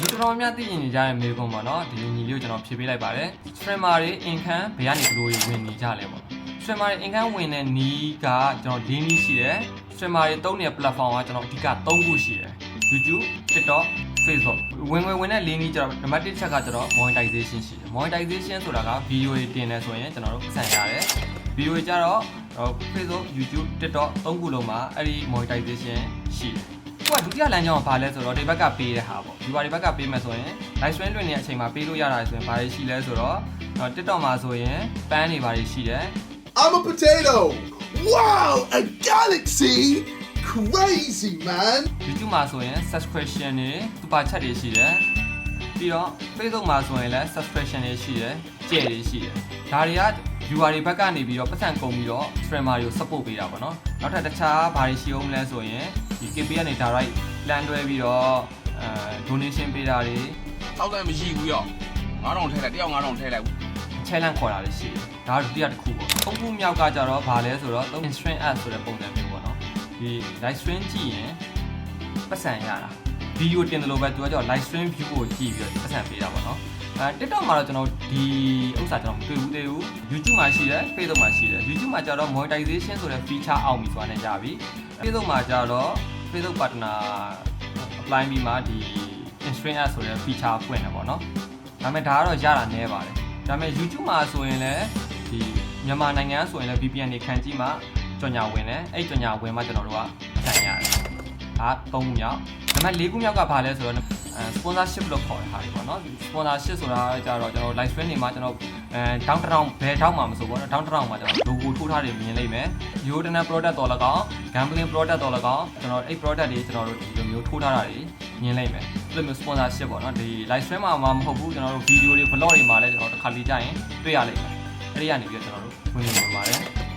လူတော်တော်များသိရင်နေကြတဲ့မေကွန်ပေါ့နော်ဒီညီလေးကိုကျွန်တော်ဖြေပေးလိုက်ပါတယ် streamer တွေ income ဘယ်ကနေဘလို့ဝင်နေကြလဲပေါ့ streamer တွေ income ဝင်တဲ့နီးကကျွန်တော်၄နီးရှိတယ် streamer တွေတုံးနေတဲ့ platform ကကျွန်တော်အဓိက၃ခုရှိတယ် YouTube TikTok Facebook ဝင်ဝင်ဝင်တဲ့၄နီးကျတော့နံပါတ်1ချက်ကကျတော့ monetization ရှိတယ် monetization ဆိုတာကဗီဒီယိုတွေတင်နေဆိုရင်ကျွန်တော်တို့ပတ်စံရတယ်ဗီဒီယိုတွေကျတော့ Facebook YouTube TikTok ၃ခုလုံးမှာအဲ့ဒီ monetization ရှိတယ် ကိုကဒုတိယလမ်းကြောင်းကဘာလဲဆိုတော့ဒီဘက်ကပေးတဲ့ဟာပေါ့ဒီဘာဒီဘက်ကပေးမယ်ဆိုရင် live stream လွှင့်နေတဲ့အချိန်မှာပေးလို့ရတာဆိုရင်ဘာတွေရှိလဲဆိုတော့ TikTok မှာဆိုရင် ban တွေဘာတွေရှိတယ် I'm a potato. Wow, a galaxy. Crazy, man. YouTube မှာဆိုရင် subscription တွေ super chat တွေရှိတယ် ပြီးတော့ Facebook မှာဆိုရင်လည်း subscription တွေရှိတယ်ကြဲတွေရှိတယ်ဒါတွေက viewer တွေဘက်ကနေပြီးတော့ပတ်စံကုန်ပြီးတော့ streamer တွေကို support ပေးတာပေါ့နော်နောက်ထပ်တခြားဘာတွေရှိအောင်မလဲဆိုရင်ဒီ KP ကနေ direct plan တွဲပြီးတော့အဲ donation ပေးတာတွေတောက်တယ်မရှိဘူးရော9000ထဲလိုက်တယောက်9000ထဲလိုက် challenge ခေါ်တာတွေရှိတယ်ဒါကဒုတိယတစ်ခုပေါ့သုံးခုမြောက်ကကြတော့ဘာလဲဆိုတော့ stream ad ဆိုတဲ့ပုံစံမျိုးပေါ့နော်ဒီ live stream ကြည့်ရင်ပတ်စံရတာ ဗီဒီယိုတင်တယ်လို့ပဲသူကကြော live stream view ကိုကြည့်ပြီးတော့ပတ်စံပေးတာပေါ့နော်အဲ TikTok မှာတော့ကျွန်တော်ဒီဥစ္စာကျွန်တော်မတွေ့ဘူးသေးဘူး YouTube မှာရှိတယ် Facebook မှာရှိတယ် YouTube မှာကျတော့ monetization ဆိုတဲ့ feature အောင်ပြီဆိုတာနဲ့ကြာပြီ Facebook မှာကျတော့ Facebook partner apply ပြီးမှဒီ stream ad ဆိုတဲ့ feature ဖွင့်တယ်ပေါ့နော်ဒါပေမဲ့ဒါကတော့ရတာနည်းပါတယ်ဒါပေမဲ့ YouTube မှာဆိုရင်လည်းဒီမြန်မာနိုင်ငံဆိုရင်လည်း VPN တွေခံကြည့်မှကြော်ညာဝင်တယ်အဲ့ကြော်ညာဝင်မှကျွန်တော်တို့ကခံရတယ် ဒါ၃ခုမြောက်ဒါပေမဲ့၄ခုမြောက်ကဘာလဲဆိုတော့အဲ sponsorship လို့ခေါ်တဲ့ဟာတွေပေါ့နော် sponsorship ဆိုတာကြတော့ကျွန်တော် live stream တွေမှာကျွန်တော်အဲ down down ဘယ် down မှာမဆိုပေါ့နော် down down မှာကျွန်တော် logo ထိုးထားတယ်မြင်လိမ့်မယ် Yodener product တော်လည်းကောင်း gambling product တော်လည်းကောင်းကျွန်တော်အဲ့ product တွေကျွန်တော်တို့ဒီလိုမျိုးထိုးထားတာတွေမြင်လိမ့်မယ်အဲ့လိုမျိုး sponsorship ပေါ့နော်ဒီ live stream မှာမဟုတ်ဘူးကျွန်တော်တို့ video တွေ vlog တွေမှာလည်းကျွန်တော်တစ်ခါလေကြာရင်တွေ့ရလိမ့်မယ်အဲ့ဒီကနေပြီးတော့ကျွန်တော်တို့ဝင်နေပါတယ်